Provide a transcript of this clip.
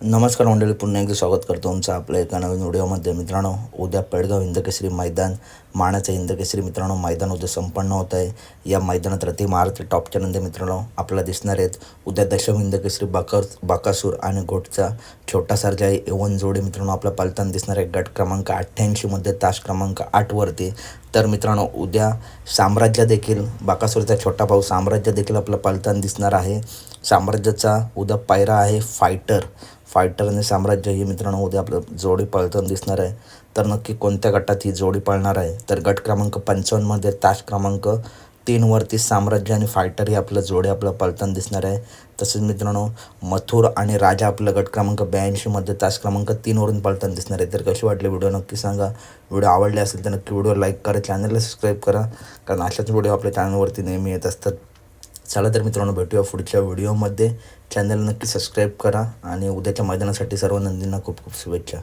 नमस्कार मंडळी पुन्हा एकदा स्वागत करतो तुमचं आपल्या एका नवीन व्हिडिओमध्ये. मित्रांनो उद्या पेडगाव हिंदकेसरी मैदान मानाचं हिंदकेसरी मित्रांनो मैदान उद्या संपन्न होत आहे. या मैदानात रती महाराष्ट्र टॉपच्या नंतर मित्रांनो आपल्याला दिसणार आहेत. उद्या दशम हिंदकेसरी बाकर बाकासूर आणि घोटचा छोटा सर्जा एवन जोडी मित्रांनो आपल्या पालताना दिसणार आहे. गट क्रमांक अठ्ठ्याऐंशीमध्ये तास क्रमांक आठवरती तर मित्रांनो उद्या साम्राज्य देखील बाकासूरचा छोटा भाऊ साम्राज्य देखील आपल्या पालताना दिसणार आहे. साम्राज्याचा उद्या पायरा आहे फायटर फायटर आणि साम्राज्य ही मित्रांनो उद्या आपलं जोडी पळताना दिसणार आहे. तर नक्की कोणत्या गटात ही जोडी पळणार आहे? तर गट क्रमांक पंचावन्नमध्ये तास क्रमांक तीनवरती साम्राज्य आणि फायटर ही आपलं जोडी आपलं पळताना दिसणार आहे. तसेच मित्रांनो मथुर आणि राजा आपलं गट क्रमांक ब्याऐंशीमध्ये तास क्रमांक तीनवरून पळताना दिसणार आहे. तर कशी वाटली व्हिडिओ नक्की सांगा. व्हिडिओ आवडले असेल तर नक्की व्हिडिओ लाईक करा चॅनलला सबस्क्राईब करा. कारण अशाच व्हिडिओ आपल्या चॅनलवरती नेहमी येत असतात. चला तर मित्रांनो भेटूया पुढच्या व्हिडिओमध्ये. चॅनल नक्की सबस्क्राईब करा आणि उद्याच्या मैदानासाठी सर्व नंदींना खूप खूप शुभेच्छा.